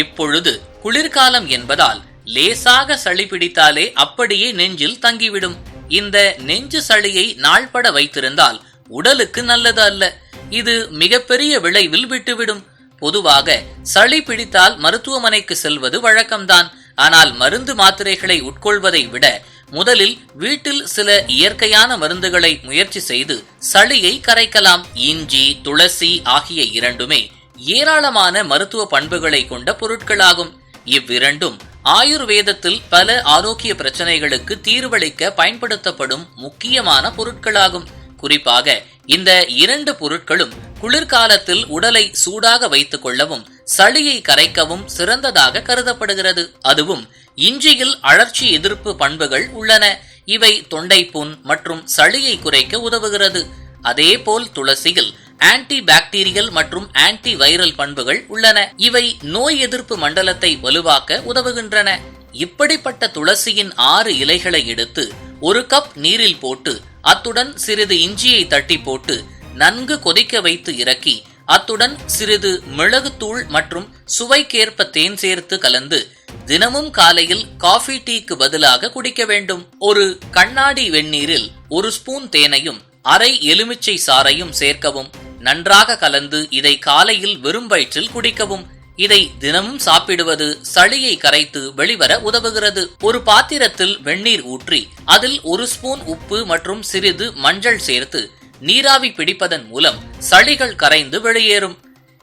இப்பொழுது குளிர்காலம் என்பதால் லேசாக சளி பிடித்தாலே அப்படியே நெஞ்சில் தங்கிவிடும். இந்த நெஞ்சு சளியை நாள்பட வைத்திருந்தால் உடலுக்கு நல்லது அல்ல. இது மிகப்பெரிய விளைவில் விட்டுவிடும். பொதுவாக சளி பிடித்தால் மருத்துவமனைக்கு செல்வது வழக்கம்தான். ஆனால் மருந்து மாத்திரைகளை உட்கொள்வதை விட முதலில் வீட்டில் சில இயற்கையான மருந்துகளை முயற்சி செய்து சளியை கரைக்கலாம். இஞ்சி துளசி ஆகிய இரண்டுமே ஏராளமான மருத்துவ பண்புகளை கொண்ட பொருட்களாகும். இவ்விரண்டும் ஆயுர்வேதத்தில் பல ஆரோக்கிய பிரச்சனைகளுக்கு தீர்வளிக்க பயன்படுத்தப்படும் முக்கியமான பொருட்களாகும். குறிப்பாக இந்த இரண்டு பொருட்களும் குளிர்காலத்தில் உடலை சூடாக வைத்துக் கொள்ளவும் சளியை கரைக்கவும் சிறந்ததாக கருதப்படுகிறது. அதுவும் இஞ்சியில் அழற்சி எதிர்ப்பு பண்புகள் உள்ளன. இவை தொண்டை புண் மற்றும் சளியை குறைக்க உதவுகிறது. அதேபோல் துளசியில் ஆன்டி பாக்டீரியல் மற்றும் ஆன்டி வைரல் பண்புகள் உள்ளன. இவை நோய் எதிர்ப்பு மண்டலத்தை வலுவாக்க உதவுகின்றன. இப்படிப்பட்ட துளசியின் ஆறு இலைகளை எடுத்து ஒரு கப் நீரில் போட்டு அத்துடன் சிறிது இஞ்சியை தட்டி போட்டு நன்கு கொதிக்க வைத்து இறக்கி அத்துடன் சிறிது மிளகுத்தூள் மற்றும் சுவைக்கேற்ப தேன் சேர்த்து கலந்து தினமும் காலையில் காஃபி டீக்கு பதிலாக குடிக்க வேண்டும். ஒரு கண்ணாடி வெந்நீரில் ஒரு ஸ்பூன் தேனையும் அரை எலுமிச்சை சாறையும் சேர்க்கவும். நன்றாக கலந்து இதை காலையில் வெறும் வயிற்றில் குடிக்கவும். இதை தினமும் சாப்பிடுவது சளியை கரைத்து வெளிவர உதவுகிறது. ஒரு பாத்திரத்தில் வெந்நீர் ஊற்றி அதில் ஒரு ஸ்பூன் உப்பு மற்றும் சிறிது மஞ்சள் சேர்த்து நீராவி பிடிப்பதன் மூலம் சளிகள் கரைந்து வெளியேறும்.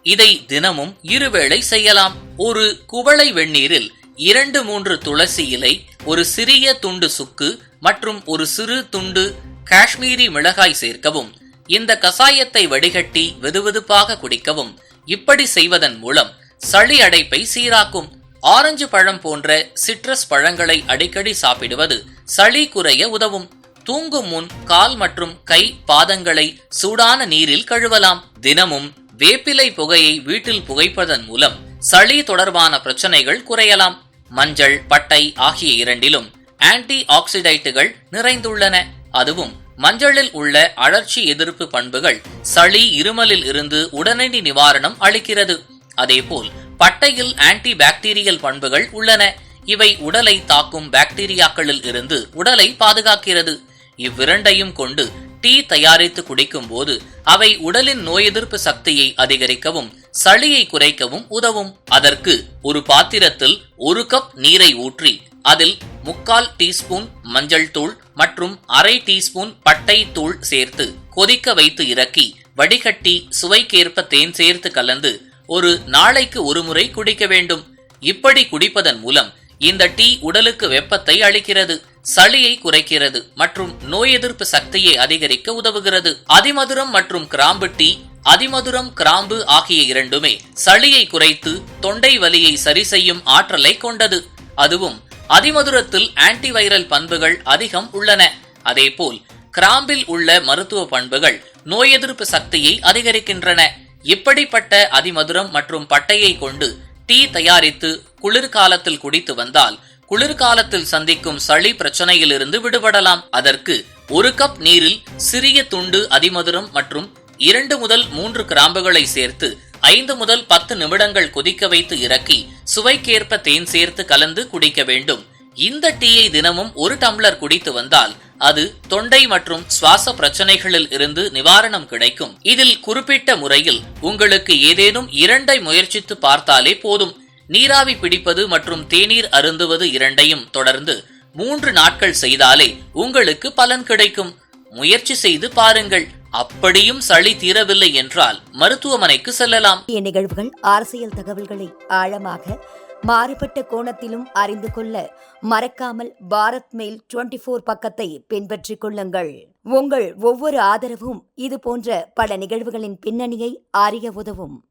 இதை தினமும் இருவேளை செய்யலாம். ஒரு குவளை வெந்நீரில் இரண்டு மூன்று துளசி இலை ஒரு சிறிய துண்டு சுக்கு மற்றும் ஒரு சிறு துண்டு காஷ்மீரி மிளகாய் சேர்க்கவும். இந்த கசாயத்தை வடிகட்டி வெதுவெதுப்பாக குடிக்கவும். இப்படி செய்வதன் மூலம் சளி அடைப்பை சீராக்கும். ஆரஞ்சு பழம் போன்ற சிட்ரஸ் பழங்களை அடிக்கடி சாப்பிடுவது சளி குறைய உதவும். தூங்கும் முன் கால் மற்றும் கை பாதங்களை சூடான நீரில் கழுவலாம். தினமும் வேப்பிலை புகையை வீட்டில் புகைப்பதன் மூலம் சளி தொடர்பான பிரச்சனைகள் குறையலாம். மஞ்சள் பட்டை ஆகிய இரண்டிலும் ஆன்டி ஆக்சிடைட்டுகள் நிறைந்துள்ளன. அதுவும் மஞ்சளில் உள்ள அழற்சி எதிர்ப்பு பண்புகள் சளி இருமலில் இருந்து உடனடி நிவாரணம் அளிக்கிறது. அதேபோல் பட்டையில் ஆன்டி பாக்டீரியல் பண்புகள் உள்ளன. இவை உடலை தாக்கும் பாக்டீரியாக்களில் இருந்து உடலை பாதுகாக்கிறது. இவ்விரண்டையும் கொண்டு டீ தயாரித்து குடிக்கும் போது அவை உடலின் நோய் எதிர்ப்பு சக்தியை அதிகரிக்கவும் சளியை குறைக்கவும் உதவும். அதற்கு ஒரு பாத்திரத்தில் ஒரு கப் நீரை ஊற்றி அதில் முக்கால் டீஸ்பூன் மஞ்சள் தூள் மற்றும் அரை டீஸ்பூன் பட்டை தூள் சேர்த்து கொதிக்க வைத்து இறக்கி வடிகட்டி சுவைக்கேற்ப தேன் சேர்த்து கலந்து ஒரு நாளைக்கு ஒரு முறை குடிக்க வேண்டும். இப்படி குடிப்பதன் மூலம் இந்த டீ உடலுக்கு வெப்பத்தை அளிக்கிறது சளியை குறைக்கிறது மற்றும் நோய் எதிர்ப்பு சக்தியை அதிகரிக்க உதவுகிறது. அதிமதுரம் மற்றும் கிராம்பு டீ அதிமதுரம் கிராம்பு ஆகிய இரண்டுமே சளியை குறைத்து தொண்டை வலியை சரி செய்யும் ஆற்றலை கொண்டது. அதுவும் அதிமதுரத்தில் ஆன்டிவைரல் பண்புகள் அதிகம் உள்ளன. அதேபோல் கிராம்பில் உள்ள மருத்துவ பண்புகள் நோய் எதிர்ப்பு சக்தியை அதிகரிக்கின்றன. இப்படிப்பட்ட அதிமதுரம் மற்றும் பட்டையை கொண்டு டீ தயாரித்து குளிர்காலத்தில் குடித்து வந்தால் குளிர்காலத்தில் சந்திக்கும் சளி பிரச்சனையிலிருந்து விடுபடலாம். அதற்கு ஒரு கப் நீரில் சிறிய துண்டு அதிமதுரம் மற்றும் இரண்டு முதல் மூன்று கிராம்புகளை சேர்த்து ஐந்து முதல் பத்து நிமிடங்கள் கொதிக்க வைத்து இறக்கி சுவைக்கேற்ப தேன் சேர்த்து கலந்து குடிக்க வேண்டும். இந்த டீயை தினமும் ஒரு டம்ளர் குடித்து வந்தால் அது தொண்டை மற்றும் சுவாச பிரச்சனைகளில் இருந்து நிவாரணம் கிடைக்கும். இதில் குறிப்பிட்ட முறையில் உங்களுக்கு ஏதேனும் இரண்டை முயற்சித்து பார்த்தாலே போதும். நீராவி பிடிப்பது மற்றும் தேநீர் அருந்துவது இரண்டையும் தொடர்ந்து மூன்று நாட்கள் செய்தாலே உங்களுக்கு பலன் கிடைக்கும். முயற்சி செய்து பாருங்கள். அப்படியும் சளி தீரவில்லை என்றால் மருத்துவமனைக்கு செல்லலாம். நிகழ்வுகள் அரசியல் தகவல்களை ஆழமாக மாறுபட்ட கோணத்திலும் அறிந்து கொள்ள மறக்காமல் பாரத் மெயில் டுவெண்டி ஃபோர் பக்கத்தை பின்பற்றிக் கொள்ளுங்கள். உங்கள் ஒவ்வொரு ஆதரவும் இது போன்ற பல நிகழ்வுகளின் பின்னணியை அறிய உதவும்.